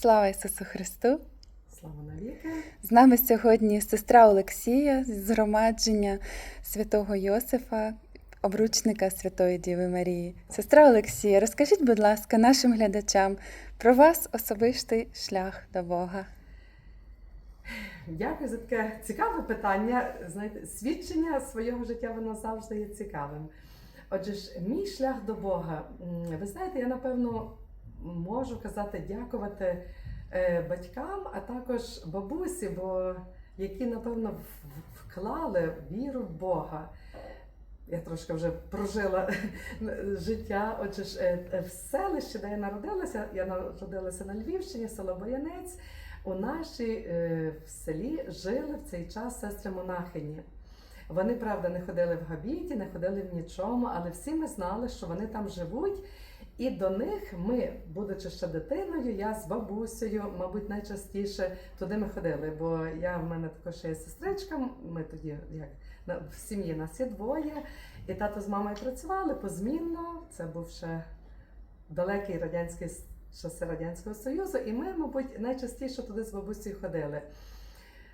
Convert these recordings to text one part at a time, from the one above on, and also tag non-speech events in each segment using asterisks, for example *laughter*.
Слава Ісусу Христу! Слава навіки. З нами сьогодні сестра Олексія з згромадження святого Йосифа, обручника Святої Діви Марії. Сестра Олексія, розкажіть, будь ласка, нашим глядачам про вас особистий шлях до Бога. Дякую за таке цікаве питання. Знаєте, свідчення свого життя воно завжди є цікавим. Отже ж, мій шлях до Бога. Ви знаєте, я напевно можу казати дякувати е, батькам, а також бабусі, бо які напевно вклали віру в Бога. Я трошки вже прожила *laughs* життя. Отже ж, е, е, в селищі, де я народилася, я народилася на Львівщині, село Боянець. У нашій в селі жили в цей час сестри монахині. Вони, правда, не ходили в габіті, не ходили в нічому, але всі ми знали, що вони там живуть. І до них ми, будучи ще дитиною, я з бабусею, мабуть, найчастіше туди ми ходили. Бо я в мене також є сестричка. Ми тоді, як в сім'ї нас є двоє, і тато з мамою працювали позмінно. Це був ще далекий радянський часи Радянського Союзу, і ми, мабуть, найчастіше туди з бабусею ходили.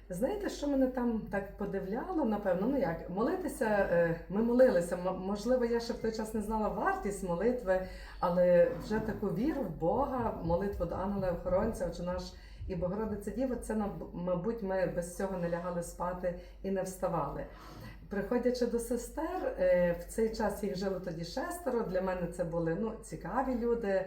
Знаєте, що мене там так подивляло, напевно, ну як молитися, е, ми молилися. Можливо, я ще в той час не знала вартість молитви, але вже таку віру в Бога, молитву до ангела охоронця, отже наш і Богородиця Діва, це мабуть, ми без цього не лягали спати і не вставали. Приходячи до сестер, е, в цей час їх жило тоді шестеро. Для мене це були ну, цікаві люди.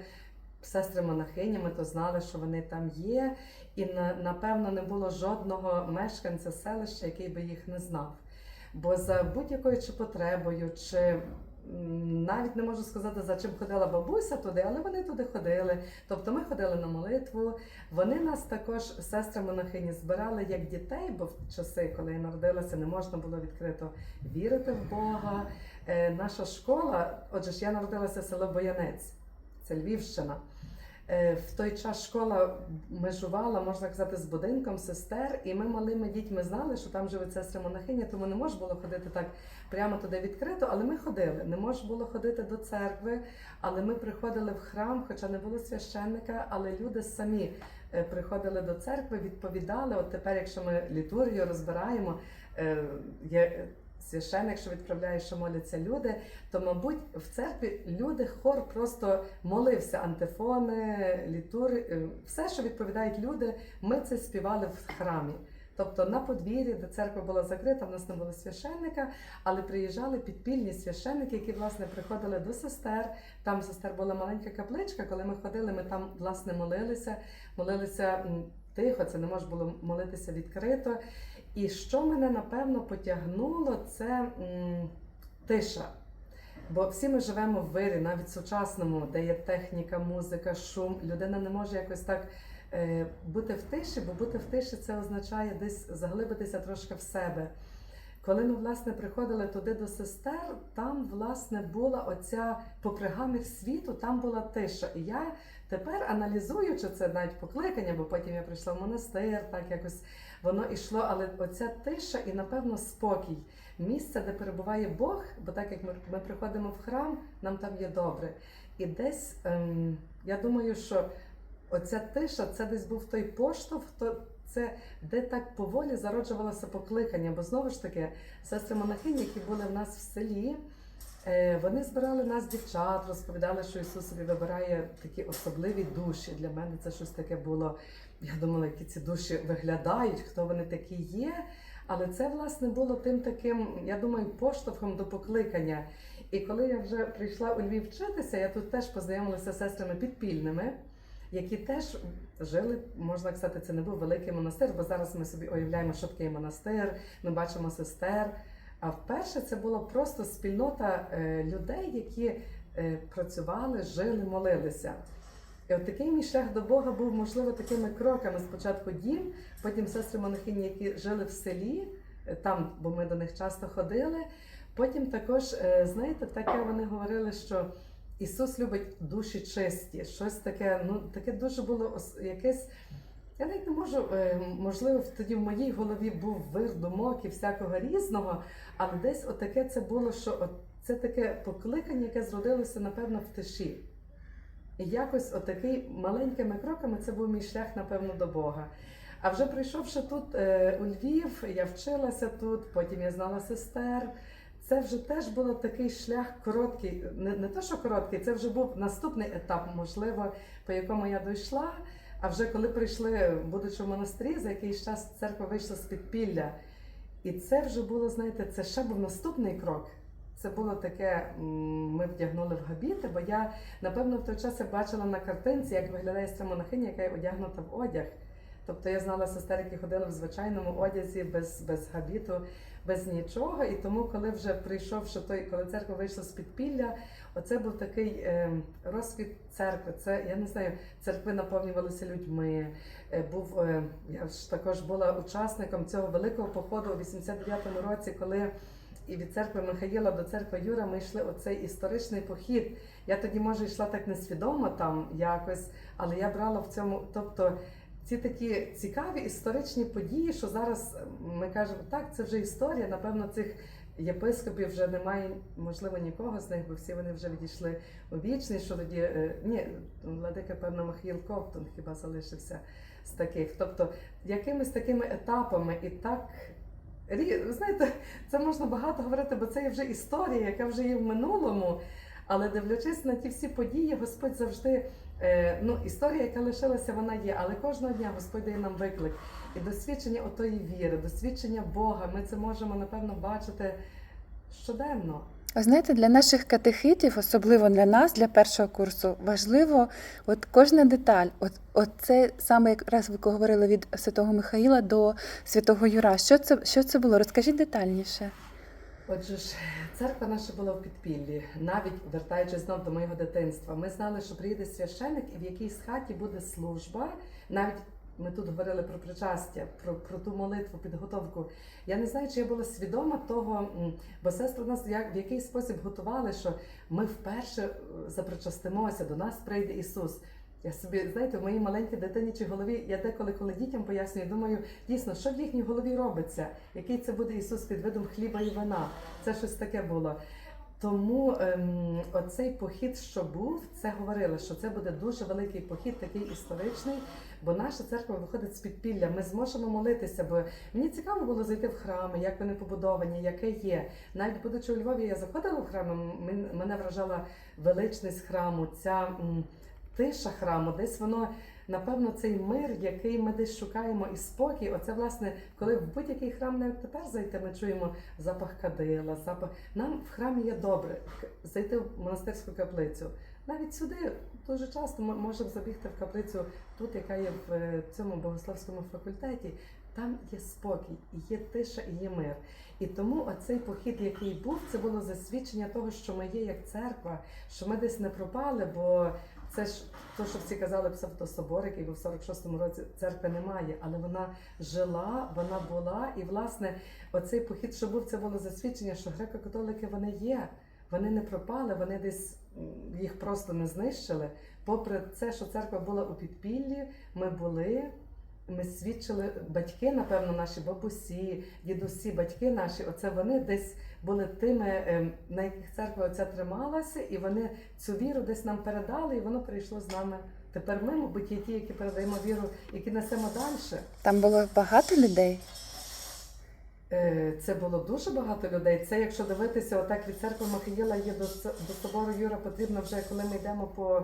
Сестри монахині, ми то знали, що вони там є, і напевно не було жодного мешканця селища, який би їх не знав. Бо за будь-якою чи потребою, чи навіть не можу сказати, за чим ходила бабуся туди, але вони туди ходили. Тобто ми ходили на молитву. Вони нас також, сестри монахині, збирали як дітей, бо в часи, коли я народилася, не можна було відкрито вірити в Бога. Е, наша школа, отже ж, я народилася в село Боянець, це Львівщина. Е, В той час школа межувала, можна казати, з будинком сестер, і ми малими дітьми знали, що там живуть сестри монахині, тому не можна було ходити так прямо туди відкрито, але ми ходили. Не можна було ходити до церкви, але ми приходили в храм, хоча не було священника, але люди самі е, приходили до церкви, відповідали. От тепер, якщо ми літургію розбираємо, е, є священник, що відправляє, що моляться люди, то, мабуть, в церкві люди хор просто молився антифони, літури, е, все, що відповідають люди, ми це співали в храмі. Тобто на подвір'ї, де церква була закрита, в нас не було священника, але приїжджали підпільні священники, які власне приходили до сестер. Там сестер була маленька капличка. Коли ми ходили, ми там власне молилися, молилися тихо, це не можна було молитися відкрито. І що мене напевно потягнуло, це м, тиша. Бо всі ми живемо в вирі, навіть в сучасному, де є техніка, музика, шум. Людина не може якось так е, бути в тиші, бо бути в тиші це означає десь заглибитися трошки в себе. Коли ми власне приходили туди до сестер, там власне була оця попри гамір світу, там була тиша. І я тепер аналізуючи це навіть покликання, бо потім я прийшла в монастир, так якось воно йшло, але оця тиша і напевно спокій. Місце, де перебуває Бог, бо так як ми, ми приходимо в храм, нам там є добре. І десь ем, я думаю, що оця тиша це десь був той поштовх, то це де так поволі зароджувалося покликання. Бо знову ж таки, сестри монахині, які були в нас в селі, е, вони збирали нас дівчат, розповідали, що Ісус собі вибирає такі особливі душі. Для мене це щось таке було. Я думала, які ці душі виглядають, хто вони такі є. Але це власне було тим таким, я думаю, поштовхом до покликання. І коли я вже прийшла у Львів вчитися, я тут теж познайомилася з сестрами підпільними, які теж жили, можна сказати, це не був великий монастир, бо зараз ми собі уявляємо, що таке монастир, ми бачимо сестер. А вперше це була просто спільнота е, людей, які е, працювали, жили, молилися. І от такий мій шлях до Бога був, можливо, такими кроками. Спочатку дім, потім сестри монахині, які жили в селі, е, там, бо ми до них часто ходили. Потім також, знаєте, таке вони говорили, що Ісус любить душі чисті. Щось таке, ну таке дуже було якесь. Я навіть не можу, е, можливо, тоді в моїй голові був вир думок і всякого різного, але десь отаке це було, що от це таке покликання, яке зродилося, напевно, в тиші. І якось отакий маленькими кроками це був мій шлях, напевно, до Бога. А вже прийшовши тут е, у Львів, я вчилася тут, потім я знала сестер. Це вже теж був такий шлях короткий, не, не те, що короткий, це вже був наступний етап, можливо, по якому я дійшла. А вже коли прийшли, будучи в монастирі, за якийсь час церква вийшла з підпілля. І це вже було, знаєте, це ще був наступний крок. Це було таке, ми вдягнули в габіти, бо я, напевно, в той час я бачила на картинці, як виглядає ця монахиня, яка є одягнута в одяг. Тобто я знала сестер, які ходили в звичайному одязі, без, без габіту, без нічого. І тому, коли вже прийшовши той, коли церква вийшла з підпілля, оце був такий е, розквіт церкви. Це я не знаю, церкви наповнювалися людьми. Е, був е, я ж також була учасником цього великого походу у 89-му році, коли. І від церкви Михаїла до церкви Юра ми йшли оцей історичний похід. Я тоді, може, йшла так несвідомо там якось, але я брала в цьому, тобто ці такі цікаві історичні події, що зараз ми кажемо, так, це вже історія. Напевно, цих єпископів вже немає, можливо, нікого з них, бо всі вони вже відійшли у вічність, що тоді е, ні, владика, певно, Михаїл Ковтун хіба залишився з таких. Тобто, якимись такими етапами і так. ви Знаєте, це можна багато говорити, бо це вже історія, яка вже є в минулому. Але дивлячись на ті всі події, Господь завжди ну, історія, яка лишилася, вона є. Але кожного дня Господь дає нам виклик і досвідчення отої віри, досвідчення Бога. Ми це можемо напевно бачити щоденно. Ви знаєте, для наших катехитів, особливо для нас, для першого курсу, важливо от кожна деталь. От, от це саме якраз ви говорили від святого Михаїла до святого Юра. Що це, що це було? Розкажіть детальніше. Отже ж, церква наша була в підпіллі, навіть вертаючись знов до моєго дитинства. Ми знали, що приїде священик і в якійсь хаті буде служба. Навіть ми тут говорили про причастя, про, про ту молитву, підготовку. Я не знаю, чи я була свідома того, бо сестри нас як в який спосіб готували, що ми вперше е, запричастимося, до нас прийде Ісус. Я собі, знаєте, в моїй маленькій дитинячій голові, я деколи, коли дітям пояснюю, думаю, дійсно, що в їхній голові робиться, який це буде Ісус під видом хліба і вина. Це щось таке було. Тому ем, оцей похід, що був, це говорили, що це буде дуже великий похід, такий історичний, бо наша церква виходить з підпілля. Ми зможемо молитися, бо мені цікаво було зайти в храми, як вони побудовані, яке є. Навіть будучи у Львові, я заходила в храми, мен- мене вражала величність храму, ця м, тиша храму, десь воно. Напевно, цей мир, який ми десь шукаємо і спокій, оце власне, коли в будь-який храм навіть тепер зайти, ми чуємо запах кадила, запах. Нам в храмі є добре зайти в монастирську каплицю. Навіть сюди дуже часто ми можемо забігти в каплицю, тут, яка є в е, цьому богословському факультеті. Там є спокій, є тиша, і є мир. І тому оцей похід, який був, це було засвідчення того, що ми є як церква, що ми десь не пропали, бо це ж то, що всі казали псевдособор, який був в 46-му році, церкви немає, але вона жила, вона була. І власне оцей похід, що був, це було засвідчення, що греко-католики вони є. Вони не пропали, вони десь їх просто не знищили. Попри це, що церква була у підпіллі, ми були. Ми свідчили батьки, напевно, наші бабусі, дідусі, батьки наші. Оце вони десь були тими, ем, на яких церква оця трималася, і вони цю віру десь нам передали, і воно прийшло з нами. Тепер ми, мабуть, є ті, які передаємо віру, які несемо далі. Там було багато людей. Е, Це було дуже багато людей. Це, якщо дивитися, отак від церкви Михаїла є до собору Юра, потрібно вже, коли ми йдемо по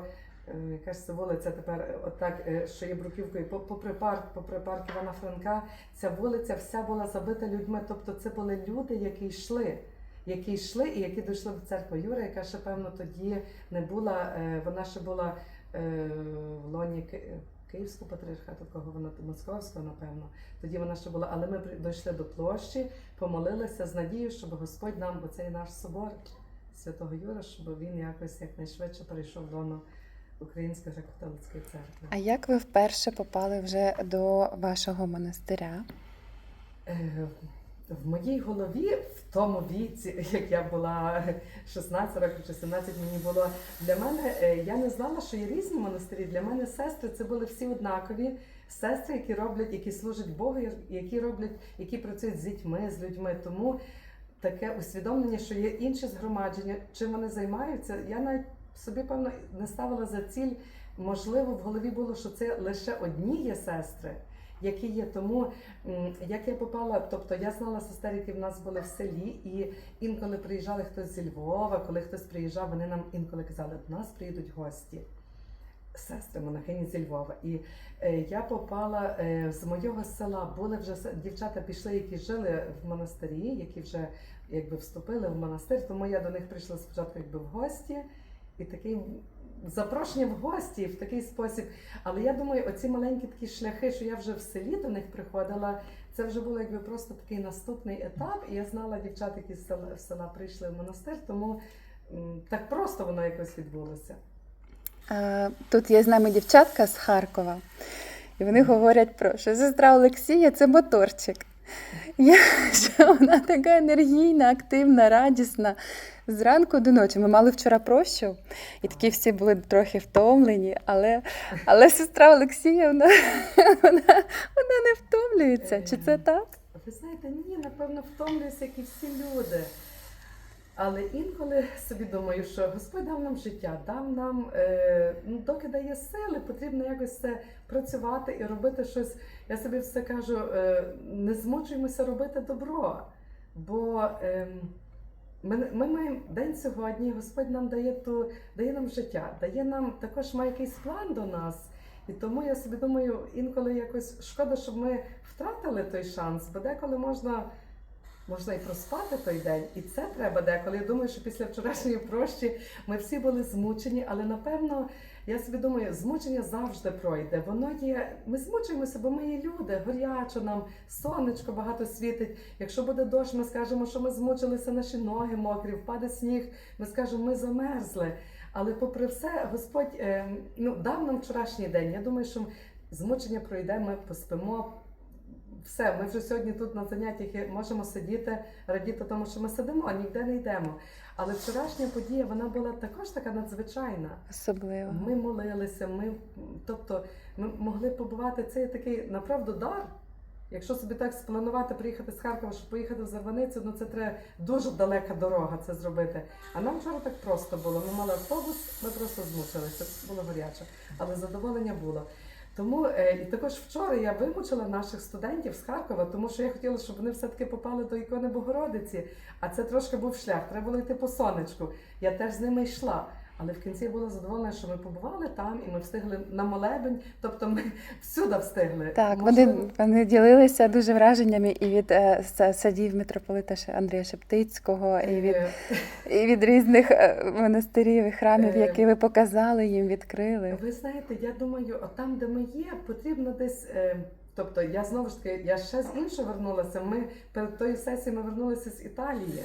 е, яка ж це вулиця тепер, е, отак, е, що є бруківкою, попри парк, попри парк Івана Франка, ця вулиця вся була забита людьми. Тобто це були люди, які йшли. Які йшли і які дійшли в церкву Юра, яка ще певно тоді не була, вона ще була в лоні Київського патріархату, кого вона московського, напевно. Тоді вона ще була, але ми дійшли до площі, помолилися з надією, щоб Господь нам, бо це наш собор святого Юра, щоб він якось якнайшвидше перейшов до лоно Української греко-католицької церкви. А як ви вперше попали вже до вашого монастиря? Е, В моїй голові в тому віці, як я була 16 років чи 17 мені було для мене, е, я не знала, що є різні монастирі. Для мене сестри це були всі однакові. Сестри, які роблять, які служать Богу, які роблять, які працюють з дітьми, з людьми. Тому таке усвідомлення, що є інші згромадження, чим вони займаються. Я навіть собі, певно, не ставила за ціль. Можливо, в голові було, що це лише одні є сестри, які є. Тому як я попала, тобто я знала сестер, які в нас були в селі, і інколи приїжджали хтось зі Львова, коли хтось приїжджав, вони нам інколи казали, до нас приїдуть гості. Сестри монахині зі Львова. І е, я попала е, з моєго села. Були вже дівчата пішли, які жили в монастирі, які вже якби вступили в монастир. Тому я до них прийшла спочатку якби в гості, і такий запрошення в гості в такий спосіб. Але я думаю, оці маленькі такі шляхи, що я вже в селі до них приходила, це вже було якби просто такий наступний етап. І я знала дівчат, які з села, з села прийшли в монастир, тому так просто воно якось відбулося. Е, Тут є з нами дівчатка з Харкова, і вони говорять про що сестра Олексія це моторчик. Я, *laughs* що вона така енергійна, активна, радісна. Зранку до ночі. Ми мали вчора прощу, і такі всі були трохи втомлені, але, але сестра Олексія вона, *laughs* вона, вона не втомлюється. Чи це так? Ви знаєте, ні, напевно, втомлююся, як і всі люди. Але інколи собі думаю, що Господь дав нам життя, дав нам, е, ну, доки дає сили, потрібно якось це працювати і робити щось. Я собі все кажу, е, не змучуємося робити добро. Бо е, ми, ми маємо день сьогодні, Господь нам дає ту, дає нам життя, дає нам також має якийсь план до нас. І тому я собі думаю, інколи якось шкода, щоб ми втратили той шанс, бо деколи можна, можна і проспати той день. І це треба деколи. Я думаю, що після вчорашньої прощі ми всі були змучені, але напевно. Я собі думаю, змучення завжди пройде. Воно є. Ми змучуємося, бо ми є люди, горячо нам, сонечко багато світить. Якщо буде дощ, ми скажемо, що ми змучилися, наші ноги мокрі, впаде сніг. Ми скажемо, ми замерзли. Але попри все, Господь е, ну, дав нам вчорашній день. Я думаю, що змучення пройде, ми поспимо. Все, ми вже сьогодні тут на заняттях і можемо сидіти, радіти тому, що ми сидимо, а ніде не йдемо. Але вчорашня подія вона була також така надзвичайна. Особливо. Ми молилися, ми, тобто, ми могли побувати. Це є такий направду дар. Якщо собі так спланувати приїхати з Харкова, щоб поїхати в Зарваницю, ну це треба дуже далека дорога це зробити. А нам вчора так просто було. Ми мали автобус, ми просто змучилися. Було гаряче, але задоволення було. Тому е, і також вчора я вимучила наших студентів з Харкова, тому що я хотіла, щоб вони все-таки попали до ікони Богородиці. А це трошки був шлях. Треба було йти по сонечку. Я теж з ними йшла. Але в кінці була задоволена, що ми побували там і ми встигли на молебень, тобто ми *laughs* всюди встигли. Так, Можливо, вони, вони ділилися дуже враженнями і від е, садів митрополита Андрія Шептицького, і від, е, і від різних е, монастирів і храмів, Е, які ви показали їм, відкрили. Ви знаєте, я думаю, там, де ми є, потрібно десь. Е, тобто, я знову ж таки, я ще з іншого вернулася. Ми перед тою сесією ми вернулися з Італії.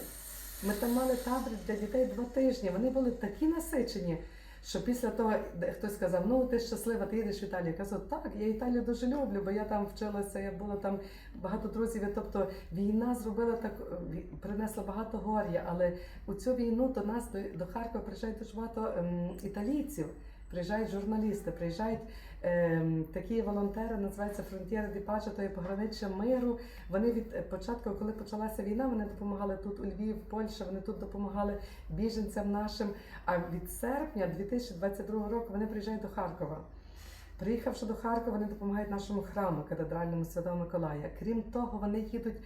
Ми там мали табір для дітей два тижні. Вони були такі насичені, що після того хтось сказав: Ну, ти щаслива, ти їдеш в Італію. Я казав, так, я Італію дуже люблю, бо я там вчилася, я була там багато друзів. Тобто війна зробила так, е, принесла багато горя, але у цю війну до нас до, Харкова приїжджають дуже багато ем, італійців. Приїжджають журналісти, приїжджають такі волонтери, називаються Фронтіри Ді Пача, то є пограниччя миру. Вони від е, початку, коли почалася війна, вони допомагали тут у Львів, Польща, вони тут допомагали біженцям нашим. А від серпня 2022 року вони приїжджають до Харкова. Приїхавши до Харкова, вони допомагають нашому храму катедральному Святого Миколая. Крім того, вони їдуть.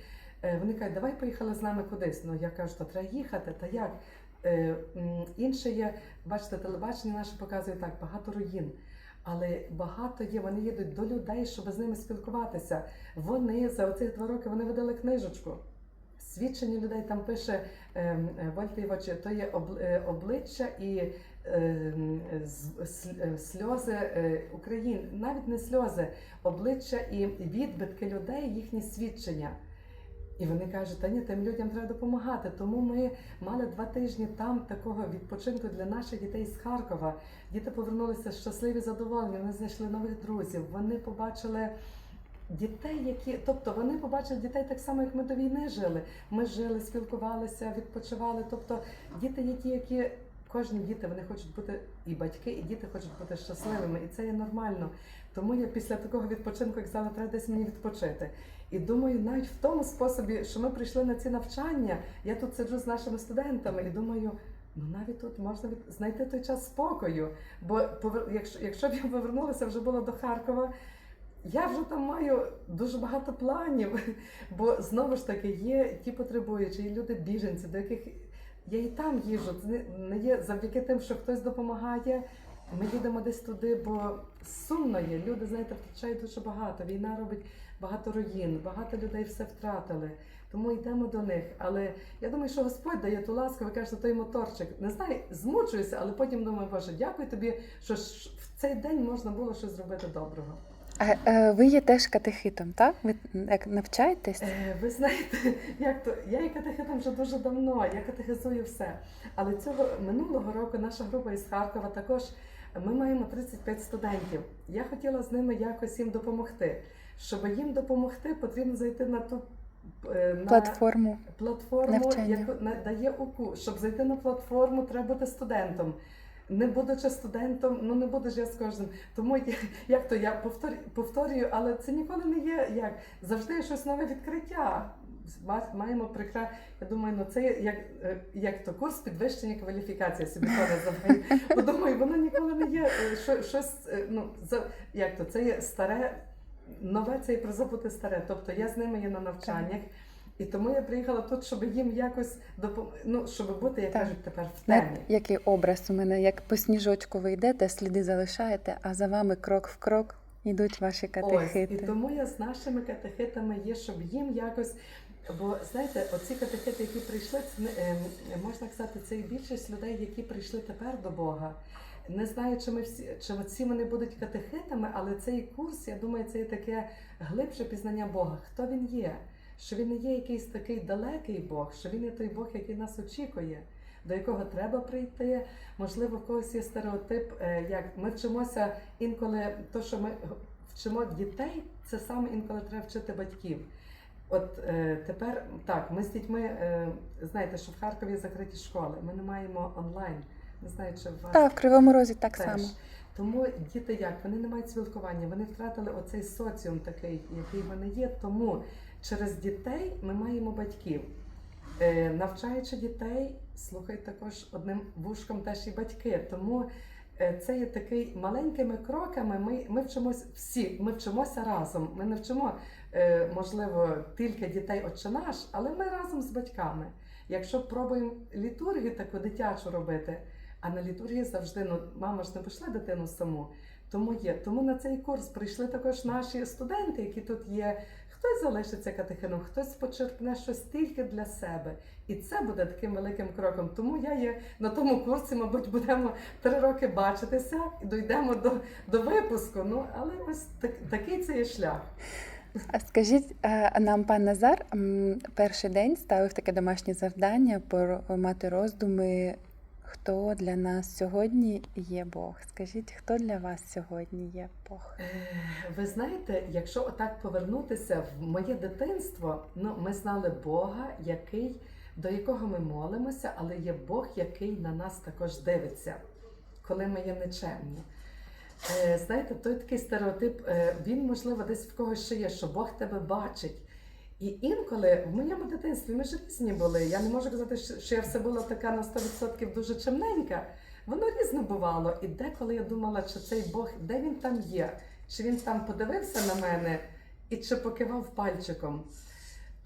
е, Вони кажуть, давай поїхали з нами кудись. Ну я кажу, то треба їхати. Та як? Е, Інше є, бачите, телебачення наше показує так, багато руїн. Але багато є, вони їдуть до людей, щоб з ними спілкуватися. Вони за оцих два роки вони видали книжечку. Свідчення людей там пише ем, е, Івач, то є е, обличчя і ем, е, сльози України, навіть не сльози, обличчя і відбитки людей, їхні свідчення. І вони кажуть, та ні, тим людям треба допомагати. Тому ми мали два тижні там такого відпочинку для наших дітей з Харкова. Діти повернулися щасливі, задоволені. Вони знайшли нових друзів. Вони побачили дітей, які, тобто вони побачили дітей так само, як ми до війни жили. Ми жили, спілкувалися, відпочивали. Тобто діти ті, які кожні діти вони хочуть бути і батьки, і діти хочуть бути щасливими, і це є нормально. Тому я після такого відпочинку, як сказала, треба десь мені відпочити. І думаю, навіть в тому способі, що ми прийшли на ці навчання, я тут сиджу з нашими студентами і думаю, Ну навіть тут можна знайти той час спокою. Бо якщо, якщо б я повернулася вже була до Харкова, я вже там маю дуже багато планів. *laughs* Бо знову ж таки є ті потребуючі, є люди біженці, до яких я і там їжу. Це не є завдяки тим, що хтось допомагає. Ми їдемо десь туди, бо сумно є. Люди, знаєте, втрачають дуже багато. Війна робить багато руїн, багато людей все втратили. Тому йдемо до них. Але я думаю, що Господь дає ту ласку, ви кажете, той моторчик. Не знаю, змучуюся, але потім думаю, Боже, дякую тобі, що в цей день можна було щось зробити доброго. А е, ви є теж катехитом, так? Ви як навчаєтесь? Е, ви знаєте, *laughs* як то я є катехетом вже дуже давно, я катехизую все. Але цього минулого року наша група із Харкова також ми маємо 35 студентів. Я хотіла з ними якось їм допомогти. Щоб їм допомогти, потрібно зайти на ту е, на Платформу. платформу, Навчання. яку надає УКУ. Щоб зайти на платформу, треба бути студентом. Не будучи студентом, ну не буду ж я з кожним. Тому як то я повторюю, але це ніколи не є як завжди щось нове відкриття. Маємо прикра. Я думаю, ну це як, е, як то курс підвищення кваліфікації. Собі. Бо думаю, воно ніколи не є е, що, щось. е, Ну як то це є старе, нове це є про забути старе. Тобто я з ними є на навчаннях. І тому я приїхала тут, щоб їм якось допом... ну, щоб бути, як Так. кажуть, тепер в темі. який образ у мене, як по сніжочку ви йдете, сліди залишаєте, а за вами крок в крок йдуть ваші Ось, і тому я з нашими катехитами є, щоб їм якось. Бо знаєте, оці катехити, які прийшли, це ем, можна сказати, це і більшість людей, які прийшли тепер до Бога. Не знаю, чи ми всі чи всі вони будуть катехитами, але цей курс, я думаю, це є таке глибше пізнання Бога. Хто він є? Що він не є якийсь такий далекий Бог, що він є той Бог, який нас очікує, до якого треба прийти. Можливо, в когось є стереотип, е, як ми вчимося інколи, то, що ми вчимо дітей, це саме інколи треба вчити батьків. От е, тепер так, ми з дітьми е, знаєте, що в Харкові закриті школи. Ми не маємо онлайн. Не знаю, чи в вас Так, в Кривому Розі так теж. само. Тому діти як? Вони не мають спілкування, вони втратили оцей соціум такий, який вони є. Тому через дітей ми маємо батьків. Е, навчаючи дітей, слухай також одним вушком теж і батьки. Тому е, це є такий маленькими кроками. Ми, ми вчимося всі, ми вчимося разом. Ми не вчимо, е, можливо, тільки дітей отче наш, але ми разом з батьками. Якщо пробуємо літургію таку дитячу робити, а на літургії завжди ну, мама ж не пішла дитину саму. Тому є. Тому на цей курс прийшли також наші студенти, які тут є. Хтось залишиться катехином, хтось почерпне щось тільки для себе. І це буде таким великим кроком. Тому я є на тому курсі, мабуть, будемо три роки бачитися і дійдемо до, до випуску. Ну, але ось так, такий це є шлях. А скажіть е, нам, пан Назар, перший день ставив таке домашнє завдання пор- мати роздуми, хто для нас сьогодні є Бог. Скажіть, хто для вас сьогодні є Бог? Е, Ви знаєте, якщо отак повернутися в моє дитинство, ну ми знали Бога, який, до якого ми молимося, але є Бог, який на нас також дивиться, коли ми є нечемні. Е, Знаєте, той такий стереотип, е, він, можливо, десь в когось ще є, що Бог тебе бачить. І інколи в моєму дитинстві ми ж різні були. Я не можу казати, що я все була така на 100% дуже чемненька. Воно різне бувало. І деколи я думала, чи цей Бог, де він там є? Чи він там подивився на мене і чи покивав пальчиком?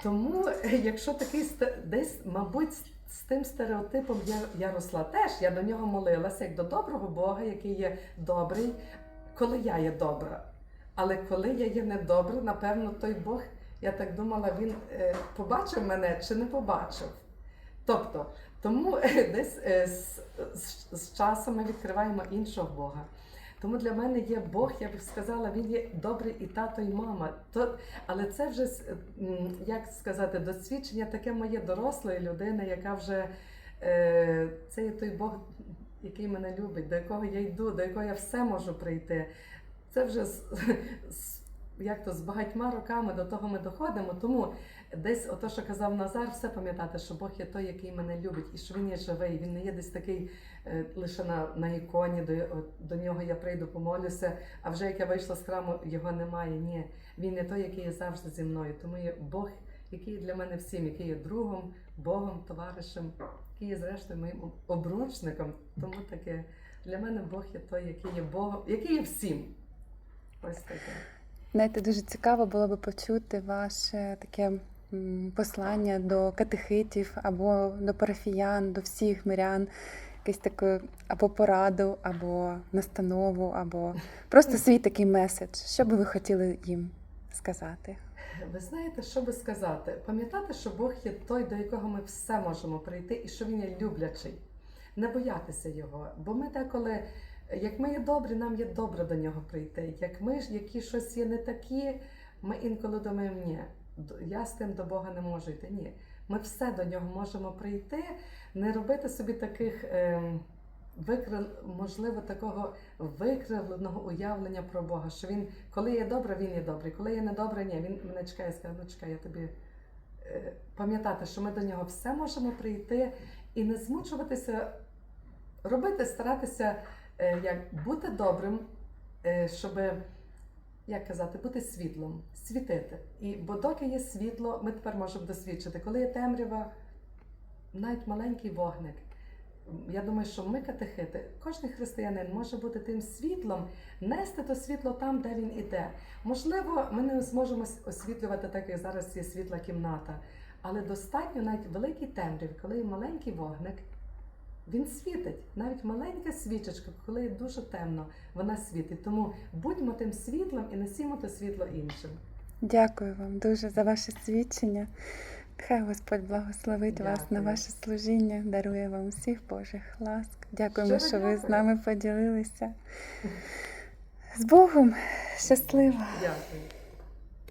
Тому, е, якщо такий десь, мабуть, з тим стереотипом я, я росла теж, я до нього молилася як до доброго Бога, який є добрий, коли я є добра. Але коли я є недобра, напевно, той Бог, я так думала, він е, побачив мене чи не побачив. Тобто, тому е, десь е, з, з, з часом ми відкриваємо іншого Бога. Тому для мене є Бог, я б сказала, він є добрий і тато, і мама. То, але це вже як сказати, досвідчення таке моє дорослої людини, яка вже е, це є той Бог, який мене любить, до якого я йду, до якого я все можу прийти. Це вже з, з як то з багатьма роками до того ми доходимо. Тому десь ото, що казав Назар, все пам'ятати, що Бог є той, який мене любить, і що він є живий. Він не є десь такий е, лише на, на іконі, до, до нього я прийду, помолюся. А вже як я вийшла з храму, його немає. Ні, він не той, який є завжди зі мною. Тому є Бог, який є для мене всім, який є другом, Богом, товаришем, який є зрештою моїм обручником. Тому таке для мене Бог є той, який є Богом, який є всім. Ось таке. Знаєте, дуже цікаво було би почути ваше таке послання до катехитів або до парафіян, до всіх мирян, якусь таку або пораду, або настанову, або просто свій такий меседж. Що би ви хотіли їм сказати? Ви знаєте, що би сказати? Пам'ятати, що Бог є той, до якого ми все можемо прийти, і що Він є люблячий. Не боятися його. Бо ми деколи, як ми є добрі, нам є добре до нього прийти. Як ми ж, які щось є не такі, ми інколи думаємо, ні, я з тим до Бога не можу йти. Ні. Ми все до нього можемо прийти, не робити собі таких. Ем, Викрил, можливо, такого викривленого уявлення про Бога, що він, коли є добре, він є добрий, коли є недобре, ні, він мене чекає, скаже, ну чекай, я тобі е, пам'ятати, що ми до нього все можемо прийти і не змучуватися, робити, старатися як бути добрим, е, щоб, як казати, бути світлом, світити. І бо доки є світло, ми тепер можемо досвідчити. Коли є темрява, навіть маленький вогник. Я думаю, що ми катехити, кожен християнин може бути тим світлом, нести то світло там, де він іде. Можливо, ми не зможемо освітлювати так, як зараз є світла кімната, але достатньо навіть великій темряві, коли є маленький вогник, він світить. Навіть маленька свічечка, коли дуже темно, вона світить. Тому будьмо тим світлом і несімо то світло іншим. Дякую вам дуже за ваше свідчення. Хай Господь благословить вас на ваше служіння, дарує вам всіх Божих ласк. Дякуємо, Щиро що ви з нами поділилися. З Богом! Щасливо! Дякую.